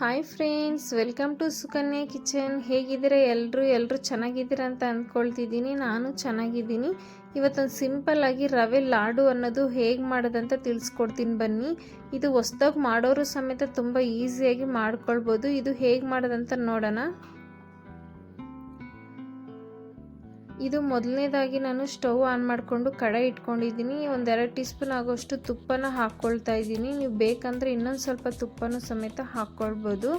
Hi friends welcome to Sukanya kitchen ಹೇಗಿದ್ದೀರಾ? ಎಲ್ಲರೂ ಎಲ್ಲರೂ ಚೆನ್ನಾಗಿದ್ದೀರಾ ಅಂತ ಅಂದ್ಕೊಳ್ತಿದ್ದೀನಿ. ನಾನು ಚೆನ್ನಾಗಿದ್ದೀನಿ. ಇವತ್ತೊಂದು ಸಿಂಪಲ್ಲಾಗಿ ರವೆ ಲಾಡು ಅನ್ನೋದು ಹೇಗೆ ಮಾಡೋದಂತ ತಿಳಿಸ್ಕೊಡ್ತೀನಿ ಬನ್ನಿ. ಇದು ಹೊಸ್ದಾಗಿ ಮಾಡೋರು ಸಮೇತ ತುಂಬ ಈಸಿಯಾಗಿ ಮಾಡ್ಕೊಳ್ಬೋದು. ಇದು ಹೇಗೆ ಮಾಡೋದಂತ ನೋಡೋಣ. ಇದು ಮೊದಲನೇದಾಗಿ ನಾನು ಸ್ಟವ್ ಆನ್ ಮಾಡಿಕೊಂಡು ಕಡೆ ಇಟ್ಕೊಂಡಿದ್ದೀನಿ. ಒಂದೆರಡು ಟೀ ಸ್ಪೂನ್ ಆಗೋಷ್ಟು ತುಪ್ಪನ ಹಾಕ್ಕೊಳ್ತಾ ಇದ್ದೀನಿ. ನೀವು ಬೇಕಂದರೆ ಇನ್ನೊಂದು ಸ್ವಲ್ಪ ತುಪ್ಪನೂ ಸಮೇತ ಹಾಕ್ಕೊಳ್ಬೋದು.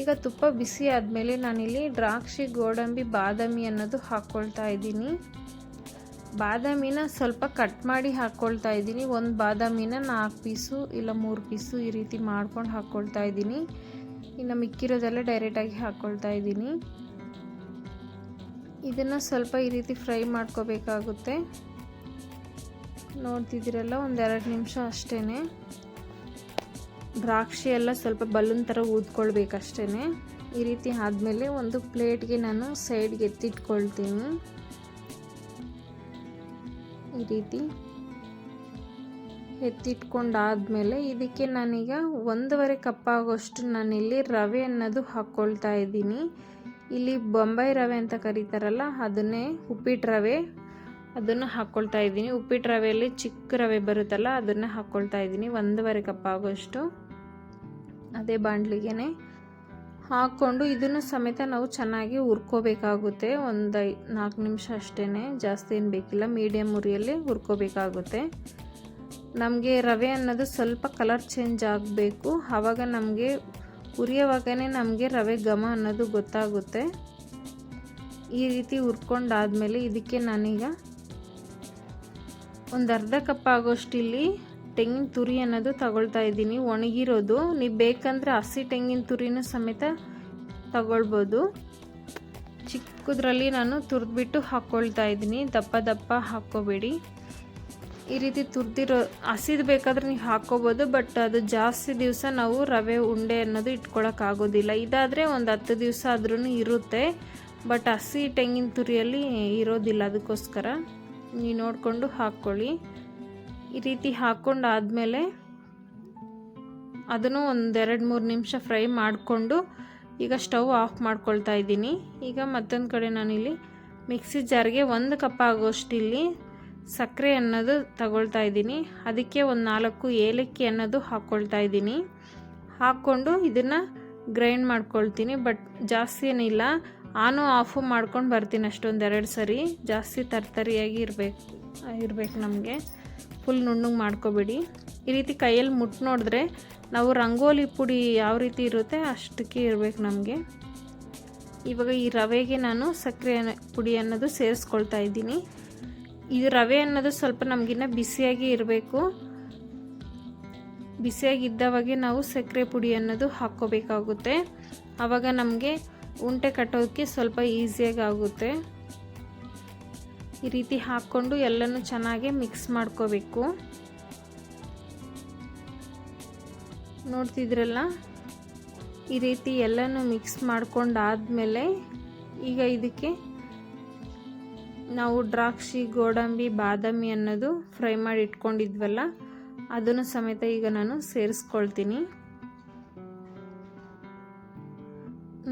ಈಗ ತುಪ್ಪ ಬಿಸಿ ಆದಮೇಲೆ ನಾನಿಲ್ಲಿ ದ್ರಾಕ್ಷಿ, ಗೋಡಂಬಿ, ಬಾದಾಮಿ ಅನ್ನೋದು ಹಾಕ್ಕೊಳ್ತಾ ಇದ್ದೀನಿ. ಬಾದಾಮಿನ ಸ್ವಲ್ಪ ಕಟ್ ಮಾಡಿ ಹಾಕ್ಕೊಳ್ತಾ ಇದ್ದೀನಿ. ಒಂದು ಬಾದಾಮಿನ ನಾಲ್ಕು ಪೀಸು ಇಲ್ಲ ಮೂರು ಪೀಸು ಈ ರೀತಿ ಮಾಡ್ಕೊಂಡು ಹಾಕ್ಕೊಳ್ತಾ ಇದ್ದೀನಿ. ಇನ್ನು ಮಿಕ್ಕಿರೋದೆಲ್ಲ ಡೈರೆಕ್ಟಾಗಿ ಹಾಕ್ಕೊಳ್ತಾ ಇದ್ದೀನಿ. ಇದನ್ನು ಸ್ವಲ್ಪ ಈ ರೀತಿ ಫ್ರೈ ಮಾಡ್ಕೋಬೇಕಾಗುತ್ತೆ. ನೋಡ್ತಿದ್ದೀರಲ್ಲ, ಒಂದೆರಡು ನಿಮಿಷ ಅಷ್ಟೇ ದ್ರಾಕ್ಷಿ ಎಲ್ಲ ಸ್ವಲ್ಪ ಬಲೂನ್ ಥರ ಊದ್ಕೊಳ್ಬೇಕಷ್ಟೇ ಈ ರೀತಿ ಆದಮೇಲೆ ಒಂದು ಪ್ಲೇಟ್ಗೆ ನಾನು ಸೈಡ್ಗೆ ಎತ್ತಿಟ್ಕೊಳ್ತೀನಿ. ಈ ರೀತಿ ಎತ್ತಿಟ್ಕೊಂಡಾದಮೇಲೆ ಇದಕ್ಕೆ ನಾನೀಗ ಒಂದೂವರೆ ಕಪ್ ಆಗೋಷ್ಟು ನಾನಿಲ್ಲಿ ರವೆ ಅನ್ನೋದು ಹಾಕ್ಕೊಳ್ತಾ ಇದ್ದೀನಿ. ಇಲ್ಲಿ ಬೊಂಬೈ ರವೆ ಅಂತ ಕರೀತಾರಲ್ಲ, ಅದನ್ನೇ ಉಪ್ಪಿಟ್ಟು ರವೆ ಅದನ್ನು ಹಾಕ್ಕೊಳ್ತಾ ಇದ್ದೀನಿ. ಉಪ್ಪಿಟ್ಟು ರವೆಯಲ್ಲಿ ಚಿಕ್ಕ ರವೆ ಬರುತ್ತಲ್ಲ, ಅದನ್ನು ಹಾಕ್ಕೊಳ್ತಾ ಇದ್ದೀನಿ. ಒಂದೂವರೆ ಕಪ್ ಆಗೋಷ್ಟು ಅದೇ ಬಾಂಡ್ಲಿಗೆ ಹಾಕ್ಕೊಂಡು ಇದನ್ನು ಸಮೇತ ನಾವು ಚೆನ್ನಾಗಿ ಹುರ್ಕೋಬೇಕಾಗುತ್ತೆ. ಒಂದು ನಾಲ್ಕು ನಿಮಿಷ ಅಷ್ಟೇ ಜಾಸ್ತಿ ಏನು ಬೇಕಿಲ್ಲ ಮೀಡಿಯಮ್ ಉರಿಯಲ್ಲಿ ಹುರ್ಕೋಬೇಕಾಗುತ್ತೆ. ನಮಗೆ ರವೆ ಅನ್ನೋದು ಸ್ವಲ್ಪ ಕಲರ್ ಚೇಂಜ್ ಆಗಬೇಕು. ಆವಾಗ ನಮಗೆ ಹುರಿಯೋವಾಗನೇ ನಮಗೆ ರವೆ ಘಮ ಅನ್ನೋದು ಗೊತ್ತಾಗುತ್ತೆ. ಈ ರೀತಿ ಹುರ್ಕೊಂಡಾದ್ಮೇಲೆ ಇದಕ್ಕೆ ನಾನೀಗ ಒಂದು ಅರ್ಧ ಕಪ್ ಆಗೋಷ್ಟಿಲ್ಲಿ ತೆಂಗಿನ ತುರಿ ಅನ್ನೋದು ತಗೊಳ್ತಾ ಇದ್ದೀನಿ. ಒಣಗಿರೋದು. ನೀವು ಬೇಕಂದರೆ ಹಸಿ ತೆಂಗಿನ ತುರಿನೂ ಸಮೇತ ತಗೊಳ್ಬೋದು. ಚಿಕ್ಕದ್ರಲ್ಲಿ ನಾನು ತುರಿದ್ಬಿಟ್ಟು ಹಾಕ್ಕೊಳ್ತಾ ಇದ್ದೀನಿ. ದಪ್ಪ ದಪ್ಪ ಹಾಕ್ಕೋಬೇಡಿ. ಈ ರೀತಿ ತುರ್ದಿರೋ ಹಸಿದು ಬೇಕಾದ್ರೆ ನೀವು ಹಾಕ್ಕೋಬೋದು ಬಟ್ ಅದು ಜಾಸ್ತಿ ದಿವಸ ನಾವು ರವೆ, ಉಂಡೆ ಅನ್ನೋದು ಇಟ್ಕೊಳಕ್ಕಾಗೋದಿಲ್ಲ ಇದಾದರೆ ಒಂದು ಹತ್ತು ದಿವಸ ಆದ್ರೂ ಇರುತ್ತೆ, ಬಟ್ ಹಸಿ ತೆಂಗಿನ ತುರಿಯಲ್ಲಿ ಇರೋದಿಲ್ಲ ಅದಕ್ಕೋಸ್ಕರ. ನೀವು ನೋಡಿಕೊಂಡು ಹಾಕ್ಕೊಳ್ಳಿ ಈ ರೀತಿ ಹಾಕ್ಕೊಂಡು ಆದಮೇಲೆ ಅದನ್ನು ಒಂದೆರಡು ಮೂರು ನಿಮಿಷ ಫ್ರೈ ಮಾಡಿಕೊಂಡು ಈಗ ಸ್ಟವ್ ಆಫ್ ಮಾಡ್ಕೊಳ್ತಾ ಇದ್ದೀನಿ. ಈಗ ಮತ್ತೊಂದು ಕಡೆ ನಾನಿಲ್ಲಿ ಮಿಕ್ಸಿ ಜಾರ್ಗೆ ಒಂದು ಕಪ್ ಆಗೋಷ್ಟು ಇಲ್ಲಿ ಸಕ್ಕರೆ ಅನ್ನೋದು ತಗೊಳ್ತಾ ಇದ್ದೀನಿ. ಅದಕ್ಕೆ ಒಂದು ನಾಲ್ಕು ಏಲಕ್ಕಿ ಅನ್ನೋದು ಹಾಕ್ಕೊಳ್ತಾ ಇದ್ದೀನಿ. ಹಾಕ್ಕೊಂಡು ಇದನ್ನು ಗ್ರೈಂಡ್ ಮಾಡ್ಕೊಳ್ತೀನಿ, ಬಟ್ ಜಾಸ್ತಿ ಏನಿಲ್ಲ. ಆನು ಆಫು ಮಾಡ್ಕೊಂಡು ಬರ್ತೀನಿ ಅಷ್ಟೊಂದು ಎರಡು ಸರಿ. ಜಾಸ್ತಿ ತರ್ತರಿಯಾಗಿ ಇರಬೇಕು ಇರಬೇಕು ನಮಗೆ. ಫುಲ್ ನುಣ್ಣಗೆ ಮಾಡ್ಕೋಬೇಡಿ. ಈ ರೀತಿ ಕೈಯಲ್ಲಿ ಮುಟ್ಟು ನೋಡಿದ್ರೆ ನಾವು ರಂಗೋಲಿ ಪುಡಿ ಯಾವ ರೀತಿ ಇರುತ್ತೆ ಅಷ್ಟಕ್ಕೆ ಇರಬೇಕು ನಮಗೆ. ಇವಾಗ ಈ ರವೆಗೆ ನಾನು ಸಕ್ಕರೆ ಪುಡಿ ಅನ್ನೋದು ಸೇರಿಸ್ಕೊಳ್ತಾ ಇದ್ದೀನಿ. ಇದು ರವೆ ಅನ್ನೋದು ಸ್ವಲ್ಪ ನಮಗಿನ್ನ ಬಿಸಿಯಾಗಿ ಇರಬೇಕು. ಬಿಸಿಯಾಗಿದ್ದವಾಗೆ ನಾವು ಸಕ್ಕರೆ ಪುಡಿ ಅನ್ನೋದು ಹಾಕ್ಕೋಬೇಕಾಗುತ್ತೆ. ಆವಾಗ ನಮಗೆ ಉಂಟೆ ಕಟ್ಟೋದಕ್ಕೆ ಸ್ವಲ್ಪ ಈಸಿಯಾಗಿ ಆಗುತ್ತೆ. ಈ ರೀತಿ ಹಾಕ್ಕೊಂಡು ಎಲ್ಲನೂ ಚೆನ್ನಾಗಿ ಮಿಕ್ಸ್ ಮಾಡ್ಕೋಬೇಕು. ನೋಡ್ತಿದ್ರಲ್ಲ? ಈ ರೀತಿ ಎಲ್ಲನೂ ಮಿಕ್ಸ್ ಮಾಡ್ಕೊಂಡಾದಮೇಲೆ ಈಗ ಇದಕ್ಕೆ ನಾವು ದ್ರಾಕ್ಷಿ, ಗೋಡಂಬಿ, ಬಾದಾಮಿ ಅನ್ನೋದು ಫ್ರೈ ಮಾಡಿ ಇಟ್ಕೊಂಡಿದ್ವಲ್ಲ, ಅದನ್ನು ಸಮೇತ ಈಗ ನಾನು ಸೇರಿಸ್ಕೊಳ್ತೀನಿ.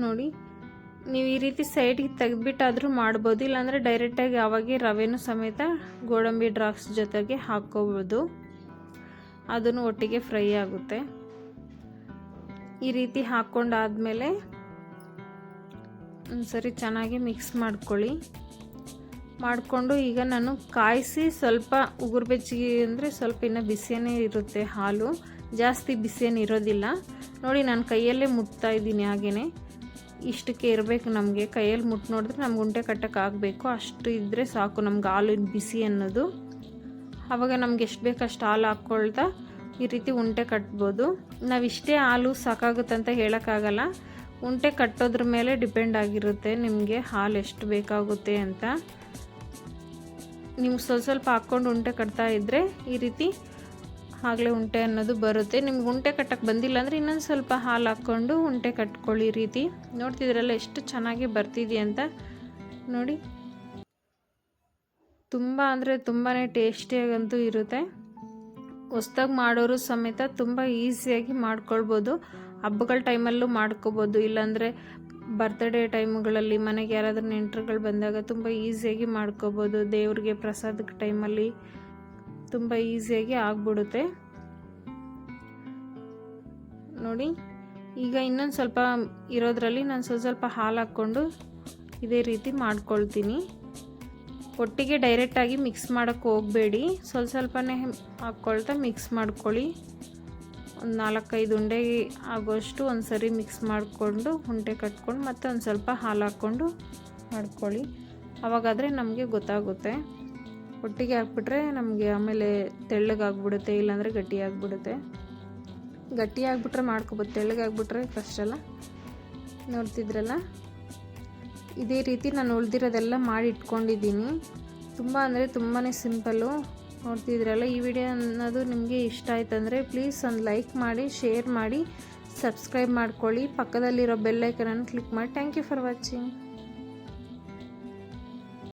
ನೋಡಿ, ನೀವು ಈ ರೀತಿ ಸೈಡ್ಗೆ ತೆಗೆದ್ಬಿಟ್ಟಾದರೂ ಮಾಡ್ಬೋದು, ಇಲ್ಲಾಂದರೆ ಡೈರೆಕ್ಟಾಗಿ ಅವಾಗೆ ರವೆನೂ ಸಮೇತ ಗೋಡಂಬಿ, ದ್ರಾಕ್ಷಿ ಜೊತೆಗೆ ಹಾಕ್ಕೋಬೋದು. ಅದನ್ನು ಒಟ್ಟಿಗೆ ಫ್ರೈ ಆಗುತ್ತೆ. ಈ ರೀತಿ ಹಾಕ್ಕೊಂಡಾದ್ಮೇಲೆ ಒಂದ್ಸರಿ ಚೆನ್ನಾಗಿ ಮಿಕ್ಸ್ ಮಾಡ್ಕೊಳ್ಳಿ. ಮಾಡಿಕೊಂಡು ಈಗ ನಾನು ಕಾಯಿಸಿ ಸ್ವಲ್ಪ ಉಗುರು ಬೆಚ್ಚಿಗೆ ಅಂದರೆ ಸ್ವಲ್ಪ ಇನ್ನು ಬಿಸಿಯೇ ಇರುತ್ತೆ ಹಾಲು. ಜಾಸ್ತಿ ಬಿಸಿಯೇನು ಇರೋದಿಲ್ಲ. ನೋಡಿ ನಾನು ಕೈಯಲ್ಲೇ ಮುಟ್ತಾ ಇದ್ದೀನಿ ಹಾಗೇ ಇಷ್ಟಕ್ಕೆ ಇರಬೇಕು ನಮಗೆ. ಕೈಯಲ್ಲಿ ಮುಟ್ಟು ನೋಡಿದ್ರೆ ನಮ್ಗೆ ಉಂಟೆ ಕಟ್ಟಕ್ಕೆ ಆಗಬೇಕು. ಅಷ್ಟು ಇದ್ದರೆ ಸಾಕು ನಮ್ಗೆ ಹಾಲು ಬಿಸಿ ಅನ್ನೋದು. ಆವಾಗ ನಮ್ಗೆ ಎಷ್ಟು ಬೇಕು ಅಷ್ಟು ಹಾಲು ಹಾಕ್ಕೊಳ್ತಾ ಈ ರೀತಿ ಉಂಟೆ ಕಟ್ಬೋದು. ನಾವು ಇಷ್ಟೇ ಹಾಲು ಸಾಕಾಗುತ್ತಂತ ಹೇಳೋಕ್ಕಾಗಲ್ಲ. ಉಂಟೆ ಕಟ್ಟೋದ್ರ ಮೇಲೆ ಡಿಪೆಂಡ್ ಆಗಿರುತ್ತೆ ನಿಮಗೆ ಹಾಲು ಎಷ್ಟು ಬೇಕಾಗುತ್ತೆ ಅಂತ. ನೀವು ಸ್ವಲ್ಪ ಸ್ವಲ್ಪ ಹಾಕ್ಕೊಂಡು ಉಂಟೆ ಕಟ್ತಾ ಇದ್ದರೆ ಈ ರೀತಿ ಆಗಲೇ ಉಂಟೆ ಅನ್ನೋದು ಬರುತ್ತೆ. ನಿಮ್ಗೆ ಉಂಟೆ ಕಟ್ಟಕ್ಕೆ ಬಂದಿಲ್ಲ ಅಂದರೆ ಇನ್ನೊಂದು ಸ್ವಲ್ಪ ಹಾಲು ಹಾಕ್ಕೊಂಡು ಉಂಟೆ ಕಟ್ಕೊಳ್ಳಿ ರೀತಿ. ನೋಡ್ತಿದ್ರಲ್ಲ ಎಷ್ಟು ಚೆನ್ನಾಗಿ ಬರ್ತಿದೆ ಅಂತ. ನೋಡಿ. ತುಂಬ ಅಂದರೆ ತುಂಬಾ ಟೇಸ್ಟಿಯಾಗಂತೂ ಇರುತ್ತೆ. ಹೊಸ್ದಾಗಿ ಮಾಡೋರು ಸಮೇತ ತುಂಬ ಈಸಿಯಾಗಿ ಮಾಡ್ಕೊಳ್ಬೋದು. ಹಬ್ಬಗಳ ಟೈಮಲ್ಲೂ ಮಾಡ್ಕೋಬೋದು. ಇಲ್ಲಾಂದರೆ ಬರ್ತ್ಡೇ ಟೈಮ್ಗಳಲ್ಲಿ ಮನೆಗೆ ಯಾರಾದರೂ ನೆಂಟರುಗಳು ಬಂದಾಗ ತುಂಬ ಈಸಿಯಾಗಿ ಮಾಡ್ಕೋಬೋದು. ದೇವ್ರಿಗೆ ಪ್ರಸಾದಕ್ಕೆ ಟೈಮಲ್ಲಿ ತುಂಬ ಈಸಿಯಾಗಿ ಆಗ್ಬಿಡುತ್ತೆ. ನೋಡಿ, ಈಗ ಇನ್ನೊಂದು ಸ್ವಲ್ಪ ಇರೋದ್ರಲ್ಲಿ ನಾನು ಸ್ವಲ್ಪ ಸ್ವಲ್ಪ ಹಾಲು ಹಾಕ್ಕೊಂಡು ಇದೇ ರೀತಿ ಮಾಡ್ಕೊಳ್ತೀನಿ. ಒಟ್ಟಿಗೆ ಡೈರೆಕ್ಟಾಗಿ ಮಿಕ್ಸ್ ಮಾಡೋಕ್ಕೆ ಹೋಗಬೇಡಿ. ಸ್ವಲ್ಪ ಸ್ವಲ್ಪನೇ ಹಾಕ್ಕೊಳ್ತಾ ಮಿಕ್ಸ್ ಮಾಡ್ಕೊಳ್ಳಿ. ಒಂದು ನಾಲ್ಕೈದು ಉಂಡೆ ಆಗೋಷ್ಟು ಒಂದು ಸರಿ ಮಿಕ್ಸ್ ಮಾಡಿಕೊಂಡು ಉಂಡೆ ಕಟ್ಕೊಂಡು ಮತ್ತೆ ಒಂದು ಸ್ವಲ್ಪ ಹಾಲು ಹಾಕ್ಕೊಂಡು ಮಾಡ್ಕೊಳ್ಳಿ. ಅವಾಗಾದರೆ ನಮಗೆ ಗೊತ್ತಾಗುತ್ತೆ. ಒಟ್ಟಿಗೆ ಹಾಕ್ಬಿಟ್ರೆ ನಮಗೆ ಆಮೇಲೆ ತೆಳ್ಳಗಾಗ್ಬಿಡುತ್ತೆ ಇಲ್ಲಾಂದರೆ ಗಟ್ಟಿಯಾಗ್ಬಿಡುತ್ತೆ ಗಟ್ಟಿ ಆಗಿಬಿಟ್ರೆ ಮಾಡ್ಕೊಬೋದು. ತೆಳ್ಳಗಾಗ್ಬಿಟ್ರೆ ಕಷ್ಟ ಅಲ್ಲ? ನೋಡ್ತಿದ್ರಲ್ಲ? ಇದೇ ರೀತಿ ನಾನು ಉಳಿದಿರೋದೆಲ್ಲ ಮಾಡಿ ಇಟ್ಕೊಂಡಿದ್ದೀನಿ. ತುಂಬ ಅಂದರೆ ತುಂಬಾ ಸಿಂಪಲ್ಲು ನೋಡ್ತಿದ್ರಲ್ಲ ಈ ವಿಡಿಯೋ ಅನ್ನೋದು ನಿಮಗೆ ಇಷ್ಟ ಆಯ್ತಂದರೆ ಪ್ಲೀಸ್ ಒಂದು ಲೈಕ್ ಮಾಡಿ ಶೇರ್ ಮಾಡಿ ಸಬ್ಸ್ಕ್ರೈಬ್ ಮಾಡ್ಕೊಳ್ಳಿ. ಪಕ್ಕದಲ್ಲಿರೋ ಬೆಲ್ಲೈಕನನ್ನು ಕ್ಲಿಕ್ ಮಾಡಿ. Thank you for watching